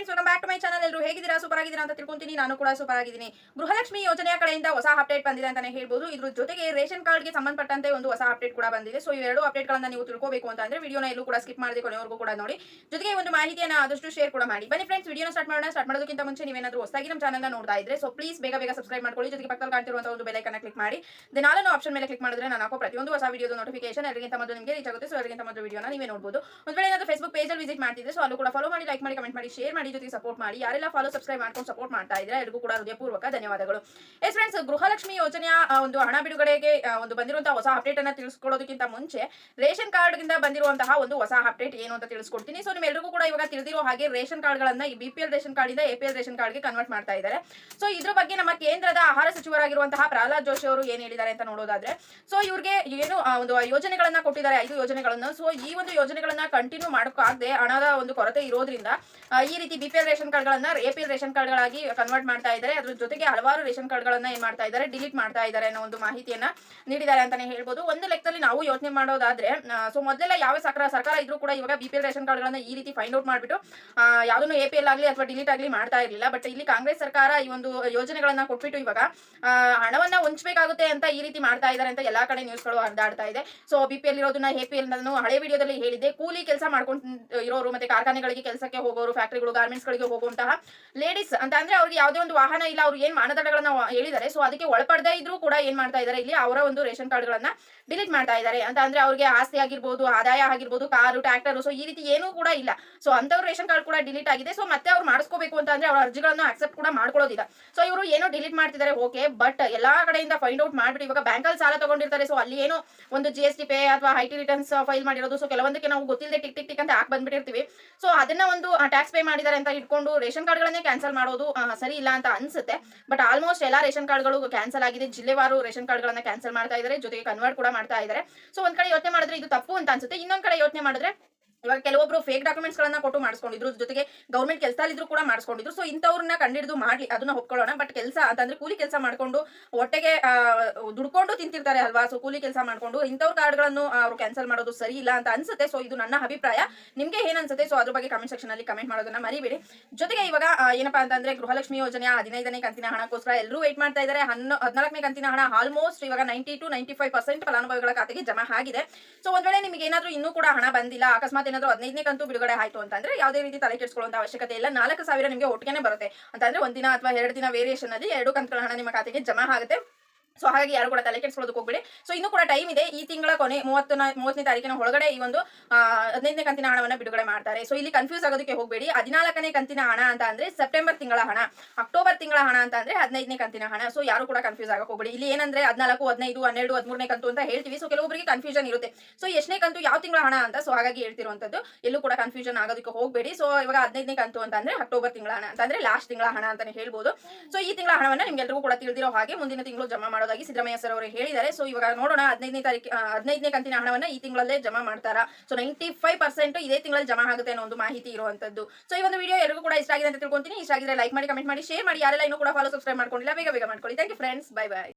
Friends welcome back to my channel ಎಲ್ಲರೂ ಹೇಗಿದ್ದೀರಾ? Super ಆಗಿದ್ದೀರಾ ಅಂತ ತಿಳ್ಕೊಂತೀನಿ. ನಾನು ಕೂಡ ಸೂಪರ್ ಆಗಿದ್ದೀನಿ. ಗೃಹಲಕ್ಷ್ಮಿ ಯೋಜನೆಯ ಕಡೆಯಿಂದ ಹೊಸ ಅಪ್ಡೇಟ್ ಬಂದಿದೆ ಅಂತಾನೆ ಹೇಳ್ಬೋದು. ಇದ್ರ ಜೊತೆಗೆ ರೇಷನ್ ಕಾರ್ಡ್ಗೆ ಸಂಬಂಧಪಟ್ಟಂತೆ ಒಂದು ಹೊಸ ಅಪ್ಡೇಟ್ ಕೂಡ ಬಂದಿದೆ. ಸೊ ಇವೆರಡು ಅಪ್ಡೇಟ್ಗಳನ್ನ ನೀವು ತಿಳ್ಕೋಬೇಕು ಅಂತ ಅಂದ್ರೆ ವಿಡಿಯೋನ ಎಲ್ಲೂ ಕೂಡ ಸ್ಕಿಪ್ ಮಾಡದೆ ಕೊನೆವರೆಗೂ ಕೂಡ ನೋಡಿ. ಜೊತೆಗೆ ಒಂದು ಮಾಹಿತಿಯನ್ನ ಆದಷ್ಟು ಶೇರ್ ಕೂಡ ಮಾಡಿ. ಬನ್ನಿ ಫ್ರೆಂಡ್ಸ್ ವಿಡಿಯೋನ ಸ್ಟಾರ್ಟ್ ಮಾಡೋಣ. ಸ್ಟಾರ್ಟ್ ಮಾಡೋದಕ್ಕಿಂತ ಮುಂಚೆ ನೀವೇನಾದ್ರೂ ಹೊಸದಾಗಿ ನಮ್ಮ ಚಾನಲ್ ನೋಡ್ತಾ ಇದ್ರೆ ಸೊ ಪ್ಲೀಸ್ ಬೇಗ ಬೇಗ ಸಬ್ಸ್ಕ್ರೈಬ್ ಮಾಡ್ಕೊಳ್ಳಿ. ಜೊತೆಗೆ ಪಕ್ಕದಲ್ಲಿ ಕಾಣ್ತಿರುವಂತಹ ಒಂದು ಬೆಲೈಕನ್ನ ಕ್ಲಿಕ್ ಮಾಡಿ. ದೆನ್ ಆಲ್ ಆಪ್ಷನ್ ಮೇಲೆ ಕ್ಲಿಕ್ ಮಾಡಿದ್ರೆ ನಾನು ಹಾಕೋ ಪ್ರತಿಯೊಂದು ಹೊಸ ವಿಡಿಯೋದ ನೋಟಿಫಿಕೇಶನ್ ಎಲ್ಲರಿಗಿಂತ ಮೊದಲು ನಿಮಗೆ ರೀಚ್ ಆಗುತ್ತೆ. ಸೊ ಎಲ್ಲರಿಗಿಂತ ಮೊದಲು ವಿಡಿಯೋನ ನೀವೇ ನೋಡಬಹುದು ಒಂದು ವೇಳೆ ಏನಾದರೂ ಫೇಸ್ಬುಕ್ ಪೇಜಲ್ಲಿ ವಿಸಿಟ್ ಮಾಡ್ತಿದ್ರೆ ಸೊ ಅಲ್ಲೂ ಕೂಡ ಫಾಲೋ ಮಾಡಿ ಲೈಕ್ ಮಾಡಿ ಕಮೆಂಟ್ ಮಾಡಿ ಶೇರ್ ಮಾಡಿ. ಜೊತೆಗೆ ಸಪೋರ್ಟ್ ಮಾಡಿ, ಯಾರೆಲ್ಲ ಫಾಲೋ ಸಬ್ಸ್ಕ್ರೈಬ್ ಮಾಡ್ಕೊಂಡು ಸಪೋರ್ಟ್ ಮಾಡ್ತಾ ಇದ್ರೆ ಎಲ್ಲರಿಗೂ ಕೂಡ ಹೃದಯಪೂರ್ವಕ ಧನ್ಯವಾದಗಳು. ಎಸ್ ಫ್ರೆಂಡ್ಸ್ ಗೃಹಲಕ್ಷ್ಮಿ ಯೋಜನೆಯ ಒಂದು ಹಣ ಬಿಡುಗಡೆಗೆ ಒಂದು ಬಂದಿರುವಂತಹ ಹೊಸ ಅಪ್ಡೇಟ್ ಅನ್ನ ತಿಳಿಸ್ಕೊಳ್ಳೋದಕ್ಕಿಂತ ಮುಂಚೆ ರೇಷನ್ ಕಾರ್ಡ್ ಗಿಂದ ಬಂದಿರುವಂತಹ ಒಂದು ಹೊಸ ಅಪ್ಡೇಟ್ ಏನು ಅಂತ ತಿಳಿಸ್ಕೊಡ್ತೀನಿ. ಸೊ ನಿಮ್ಮೆಲ್ಲರಿಗೂ ಕೂಡ ಇವಾಗ ತಿಳಿದಿರೋ ಹಾಗೆ ರೇಷನ್ ಕಾರ್ಡ್ಗಳನ್ನ ಈ B P L ration card ಇಂದ ಎ ರೇಷನ್ ಕಾರ್ಡ್ಗೆ ಕನ್ವರ್ಟ್ ಮಾಡ್ತಾ ಇದ್ದಾರೆ. ಸೊ ಇದ್ರ ಬಗ್ಗೆ ನಮ್ಮ ಕೇಂದ್ರದ ಆಹಾರ ಸಚಿವರಾಗಿರುವಂತಹ ಪ್ರಹ್ಲಾದ್ ಜೋಶಿ ಅವರು ಏನ್ ಹೇಳಿದ್ದಾರೆ ಅಂತ ನೋಡೋದಾದ್ರೆ ಸೊ ಇವ್ರಿಗೆ ಏನು ಒಂದು ಯೋಜನೆಗಳನ್ನ ಕೊಟ್ಟಿದ್ದಾರೆ, ಐದು ಯೋಜನೆಗಳನ್ನ. ಸೊ ಈ ಒಂದು ಯೋಜನೆಗಳನ್ನ ಕಂಟಿನ್ಯೂ ಮಾಡೋಕ್ಕಾಗದೆ ಹಣದ ಒಂದು ಕೊರತೆ ಇರೋದ್ರಿಂದ ಈ ರೀತಿ ಬಿ ಪಿ ಎಲ್ ರೇಷನ್ ಕಾರ್ಡ್ಗಳನ್ನ ಎ ಪಿ ಎಲ್ ರೇಷನ್ ಕಾರ್ಡ್ಗಳಾಗಿ ಕನ್ವರ್ಟ್ ಮಾಡ್ತಾ ಇದ್ದಾರೆ. ಅದ್ರ ಜೊತೆಗೆ ಹಲವಾರು ರೇಷನ್ ಕಾರ್ಡ್ಗಳನ್ನ ಏನ್ ಮಾಡ್ತಾ ಇದ್ದಾರೆ ಡಿಲೀಟ್ ಮಾಡ್ತಾ ಇದ್ದಾರೆ ಅನ್ನೋ ಒಂದು ಮಾಹಿತಿಯನ್ನ ನೀಡಿದ್ದಾರೆ ಅಂತಾನೆ ಹೇಳ್ಬೋದು. ಒಂದು ಲೆಕ್ಕದಲ್ಲಿ ನಾವು ಯೋಚನೆ ಮಾಡೋದಾದ್ರೆ ಸೊ ಮೊದಲೆಲ್ಲ ಯಾವ ಸರ್ಕಾರ ಸರ್ಕಾರ ಇದ್ರೂ ಕೂಡ ಇವಾಗ ಬಿ ಪಿ ಎಲ್ ರೇಷನ್ ಕಾರ್ಡ್ಗಳನ್ನ ಈ ರೀತಿ ಫೈಂಡ್ ಔಟ್ ಮಾಡ್ಬಿಟ್ಟು ಯಾವುದನ್ನು ಎ ಪಿ ಆಗಲಿ ಅಥವಾ ಡಿಲೀಟ್ ಆಗಲಿ ಮಾಡ್ತಾ ಇರಲಿಲ್ಲ. ಬಟ್ ಇಲ್ಲಿ ಕಾಂಗ್ರೆಸ್ ಸರ್ಕಾರ ಈ ಒಂದು ಯೋಜನೆಗಳನ್ನ ಕೊಟ್ಬಿಟ್ಟು ಇವಾಗ ಹಣವನ್ನ ಹೊಂಚಬೇಕಾಗುತ್ತೆ ಅಂತ ಈ ರೀತಿ ಮಾಡ್ತಾ ಇದ್ದಾರೆ ಅಂತ ಎಲ್ಲಾ ಕಡೆ ನ್ಯೂಸ್ಗಳು ಹರಿದಾಡ್ತಾ ಇದೆ. ಸೊ ಬಿ ಪಿ ಎಲ್ ಇರೋದನ್ನ ಎ ಪಿ ಹಳೆ ವಿಡಿಯೋದಲ್ಲಿ ಹೇಳಿದ್ದೆ. ಕೂಲಿ ಕೆಲಸ ಮಾಡ್ಕೊಂಡು ಇರೋರು ಮತ್ತೆ ಕಾರ್ಖಾನೆಗಳಿಗೆ ಕೆಲಸಕ್ಕೆ ಹೋಗೋರು ಫ್ಯಾಕ್ಟರಿಗಳು ಗಾರ್ಮೆಂಟ್ಸ್ ಗಳಿಗೆ ಹೋಗುವಂತಹ ಲೇಡೀಸ್ ಅಂತ ಅಂದ್ರೆ ಅವ್ರಿಗೆ ಯಾವುದೇ ಒಂದು ವಾಹನ ಇಲ್ಲ, ಅವ್ರು ಏನ್ ಮಾನದಂಡಗಳನ್ನ ಹೇಳಿದ್ದಾರೆ. ಸೊ ಅದಕ್ಕೆ ಒಳಪಡದೇ ಇದ್ರೂ ಕೂಡ ಏನ್ ಮಾಡ್ತಾ ಇದ್ದಾರೆ? ಇಲ್ಲಿ ಅವರ ಒಂದು ರೇಷನ್ ಕಾರ್ಡ್ ಗಳನ್ನ ಡಿಲೀಟ್ ಮಾಡ್ತಾ ಇದ್ದಾರೆ. ಅಂತ ಅಂದ್ರೆ ಅವ್ರಿಗೆ ಆಸ್ತಿ ಆಗಿರ್ಬೋದು, ಆದಾಯ ಆಗಿರ್ಬೋದು, ಕಾರು ಟ್ರಾಕ್ಟರ್ ಸೊ ಈ ರೀತಿ ಏನೂ ಕೂಡ ಇಲ್ಲ. ಸೊ ಅಂತವ್ರ ರೇಷನ್ ಕಾರ್ಡ್ ಕೂಡ ಡಿಲೀಟ್ ಆಗಿದೆ. ಸೊ ಮತ್ತೆ ಅವ್ರು ಮಾಡಿಸ್ಕೋಬೇಕು ಅಂತ ಅಂದ್ರೆ ಅವ್ರ ಅರ್ಜಿಗಳನ್ನು ಆಕ್ಸೆಪ್ಟ್ ಕೂಡ ಮಾಡ್ಕೊಳ್ಳೋದಿಲ್ಲ. ಸೊ ಇವರು ಏನೋ ಡಿಲೀಟ್ ಮಾಡ್ತಿದ್ದಾರೆ ಓಕೆ ಬಟ್ ಎಲ್ಲಾ ಕಡೆಯಿಂದ ಫೈಂಡ್ ಔಟ್ ಮಾಡ್ಬಿಟ್ಟು ಇವಾಗ ಬ್ಯಾಂಕಲ್ಲಿ ಸಾಲ ತಗೊಂಡಿರ್ತಾರೆ. ಸೊ ಅಲ್ಲಿ ಏನೋ ಒಂದು ಜಿ ಎಸ್ ಟಿ ಪೇ ಅಥವಾ ಐ ಟಿ ರಿಟರ್ನ್ಸ್ ಫೈಲ್ ಮಾಡಿರೋದು. ಸೊ ಕೆಲವೊಂದಕ್ಕೆ ನಾವು ಗೊತ್ತಿಲ್ಲದೆ ಟಿಕ್ ಟಿಕ್ ಟಿಕ್ ಅಂತ ಹಾಕಿ ಬಂದ್ಬಿಟ್ಟಿರ್ತೀವಿ. ಸೊ ಅದನ್ನ ಒಂದು ಟ್ಯಾಕ್ಸ್ ಪೇ ಮಾಡಿದ್ದಾರೆ ಅಂತ ಇಟ್ಕೊಂಡು ರೇಷನ್ ಕಾರ್ಡ್ಗಳನ್ನೇ ಕ್ಯಾನ್ಸಲ್ ಮಾಡೋದು ಸರಿ ಇಲ್ಲ ಅಂತ ಅನ್ಸುತ್ತೆ. ಬಟ್ ಆಲ್ಮೋಸ್ಟ್ ಎಲ್ಲಾ ರೇಷನ್ ಕಾರ್ಡ್ಗಳು ಕ್ಯಾನ್ಸಲ್ ಆಗಿದೆ. ಜಿಲ್ಲೆವಾರು ರೇಷನ್ ಕಾರ್ಡ್ಗಳನ್ನ ಕ್ಯಾನ್ಸಲ್ ಮಾಡ್ತಾ ಇದ್ದಾರೆ ಜೊತೆಗೆ ಕನ್ವರ್ಟ್ ಕೂಡ ಮಾಡ್ತಾ ಇದ್ದಾರೆ ಸೊ ಒಂದ್ ಕಡೆ ಯೋಚನೆ ಮಾಡಿದ್ರೆ ಇದು ತಪ್ಪು ಅಂತ ಅನ್ಸುತ್ತೆ. ಇನ್ನೊಂದ್ ಕಡೆ ಯೋಚನೆ ಮಾಡಿದ್ರೆ ಇವಾಗ ಕೆಲವೊಬ್ರು ಫೇಕ್ ಡಾಕ್ಯುಮೆಂಟ್ಸ್ ಗಳನ್ನ ಕೊಟ್ಟು ಮಾಡಿಸ್ಕೊಂಡಿದ್ರು, ಜೊತೆಗೆ ಗೌರ್ಮೆಂಟ್ ಕೆಲಸ ಇದ್ರು ಕೂಡ ಮಾಡಿಸ್ಕೊಂಡಿದ್ರು. ಸೊ ಇಂಥವ್ರನ್ನ ಕಂಡಿಡಿದು ಮಾಡಿ ಅದನ್ನ ಒಪ್ಕೊಳ್ಳೋಣ. ಬಟ್ ಕೆಲಸ ಅಂತಂದ್ರೆ ಕೂಲಿ ಕೆಲಸ ಮಾಡ್ಕೊಂಡು ಹೊಟ್ಟೆಗೆ ದುಡ್ಕೊಂಡು ತಿಂತಿರ್ತಾರೆ ಅಲ್ವಾ? ಸೊ ಕೂಲಿ ಕೆಲಸ ಮಾಡ್ಕೊಂಡು ಇಂಥವ್ರ ಕಾರ್ಡ್ಗಳನ್ನು ಅವರು ಕ್ಯಾನ್ಸಲ್ ಮಾಡೋದು ಸರಿ ಇಲ್ಲ ಅಂತ ಅನ್ಸುತ್ತೆ. ಸೊ ಇದು ನನ್ನ ಅಭಿಪ್ರಾಯ. ನಿಮ್ಗೆ ಏನ್ ಅನ್ಸುತ್ತೆ? ಸೊ ಅದ್ರ ಬಗ್ಗೆ ಕಮೆಂಟ್ ಸೆಕ್ಷನ್ ಅಲ್ಲಿ ಕಮೆಂಟ್ ಮಾಡೋದನ್ನ ಮರಿಬೇಡಿ. ಜೊತೆಗೆ ಇವಾಗ ಏನಪ್ಪಾ ಅಂತಂದ್ರೆ ಗೃಹಲಕ್ಷ್ಮಿ ಯೋಜನೆ ಹದಿನೈದನೇ ಕಂತಿನ ಹಣಕ್ಕೋಸ್ಕರ ಎಲ್ಲರೂ ವೇಟ್ ಮಾಡ್ತಾ ಇದ್ದಾರೆ ಹನ್ನ, ಹದಿನಾಲ್ಕನೇ ಕಂತಿನ ಹಣ ಆಲ್ಮೋಸ್ಟ್ ಇವಾಗ ninety two ninety five percent ಫಲಾನುಭವಿಗಳ ಖಾತೆಗೆ ಜಮಾ ಆಗಿದೆ. ಸೊ ಒಂದ್ ವೇಳೆ ನಿಮಗೆ ಏನಾದ್ರೂ ಇನ್ನೂ ಕೂಡ ಹಣ ಬಂದಿಲ್ಲ, ಅಕಸ್ಮಾತ್ ಏನಾದ್ರೂ ಹದಿನೈದನೇ ಕಂತು ಬಿಡುಗಡೆ ಆಯ್ತು ಅಂತಂದ್ರೆ ಯಾವುದೇ ರೀತಿ ತಲೆ ಕೆಡಿಸ್ಕೊಳ್ಳುವಂತ ಅವಶ್ಯಕತೆ ಇಲ್ಲ. ನಾಲ್ಕು ಸಾವಿರ ನಿಮಗೆ ಒಟ್ಟಿಗೆನೆ ಬರುತ್ತೆ. ಅಂತಂದ್ರೆ ಒಂದಿನ ಅಥವಾ ಎರಡು ದಿನ ವೇರಿಯೇಷನ್ ಅಲ್ಲಿ ಎರಡು ಕಂತುಗಳ ಹಣ ನಿಮ್ಮ ಖಾತೆಗೆ ಜಮಾ ಆಗುತ್ತೆ. ಸೊ ಹಾಗಾಗಿ ಯಾರು ಕೂಡ ತಲೆ ಕೆಡಿಸ್ಕೊಳ್ಳೋದಕ್ಕೆ ಹೋಗ್ಬೇಡಿ. ಸೊ ಇನ್ನೂ ಕೂಡ ಟೈಮ್ ಇದೆ. ಈ ತಿಂಗಳ ಕೊನೆ, ಮೂವತ್ತ ಮೂವತ್ತನೇ ತಾರೀಕಿನ ಒಳಗಡೆ ಈ ಒಂದು ಹದಿನೈದನೇ ಕಂತಿನ ಹಣವನ್ನ ಬಿಡುಗಡೆ ಮಾಡ್ತಾರೆ. ಸೊ ಇಲ್ಲಿ ಕನ್ಫ್ಯೂಸ್ ಆಗೋದಕ್ಕೆ ಹೋಗಬೇಡಿ. ಹದಿನಾಲ್ಕನೇ ಕಂತಿನ ಹಣ ಅಂತ ಅಂದ್ರೆ ಸೆಪ್ಟೆಂಬರ್ ತಿಂಗಳ ಹಣ ಅಕ್ಟೋಬರ್ ತಿಂಗಳ ಹಣ ಅಂತ ಅಂದ್ರೆ ಹದಿನೈದನೇ ಕಂತಿನ ಹಣ. ಸೊ ಯಾರು ಕೂಡ ಕನ್ಫ್ಯೂಸ್ ಆಗಕ್ಕೆ ಹೋಗಬೇಡಿ. ಇಲ್ಲಿ ಏನಂದ್ರೆ ಹದಿನಾಲ್ಕು, ಹದಿನೈದು, ಹನ್ನೆರಡು, ಹದಿಮೂರನೇ ಕಂತು ಅಂತ ಹೇಳ್ತೀವಿ. ಸೊ ಕೆಲವೊಬ್ಬರಿಗೆ ಕನ್ಫ್ಯೂಷನ್ ಇರುತ್ತೆ. ಸೊ ಎಷ್ಟನೇ ಕಂತು ಯಾವ ತಿಂಗಳ ಹಣ ಅಂತ? ಸೊ ಹಾಗಾಗಿ ಹೇಳ್ತಿರುವಂತದ್ದು ಎಲ್ಲೂ ಕೂಡ ಕನ್ಫ್ಯೂಷನ್ ಆಗೋದಕ್ಕೆ ಹೋಗಬೇಡಿ. ಸೊ ಇವಾಗ ಹದಿನೈದನೇ ಕಂತು ಅಂತ ಅಂದ್ರೆ ಅಕ್ಟೋಬರ್ ತಿಂಗಳ ಹಣ ಅಂತ ಅಂದ್ರೆ ಲಾಸ್ಟ್ ತಿಂಗಳ ಹಣ ಅಂತಾನೆ ಹೇಳ್ಬೋದು. ಸೊ ಈ ತಿಂಗಳ ಹಣವನ್ನ ನಿಮ್ಗೆಲ್ಲರಿಗೂ ಕೂಡ ತಿಳಿದಿರೋ ಹಾಗೆ ಮುಂದಿನ ತಿಂಗಳು ಜಮಾ ಮಾಡೋದಾಗಿ ಸಿದ್ದರಾಮಯ್ಯ ಸರ್ ಅವರು ಹೇಳಿದ್ದಾರೆ. ಸೊ ಇವಾಗ ನೋಡೋಣ ಹದಿನೈದನೇ ತಾರೀಕು ಹದಿನೈದನೇ ಕಂತಿನ ಹಣವನ್ನ ಈ ತಿಂಗಳಲ್ಲೇ ಜಮಾ ಮಾಡ್ತಾರಾ? ಸೊ ನೈಂಟಿ ಫೈವ್ ಪರ್ಸೆಂಟ್ ಇದೇ ತಿಂಗಳಲ್ಲಿ ಜಮಾ ಆಗುತ್ತೆ ಅನ್ನೋ ಒಂದು ಮಾಹಿತಿ ಇರುವಂತದ್ದು. ಸೊ ಈ ಒಂದು ವಿಡಿಯೋ ಎಲ್ಲರಿಗೂ ಕೂಡ ಇಷ್ಟ ಆಗಿದೆ ಅಂತ ತಿಳ್ಕೊಂತೀನಿ. ಇಷ್ಟ ಆಗಿದ್ರೆ ಲೈಕ್ ಮಾಡಿ ಕಮೆಂಟ್ ಮಾಡಿ ಶೇರ್ ಮಾಡಿ. ಯಾರೆಲ್ಲ ಇನ್ನೂ ಕೂಡ ಫಾಲೋ ಸಬ್ಸ್ಕ್ರೈಬ್ ಮಾಡ್ಕೊಂಡಿಲ್ಲ, ಬೇಗ ಬೇಗ ಮಾಡ್ಕೊಳ್ಳಿ. Thank you friends bye bye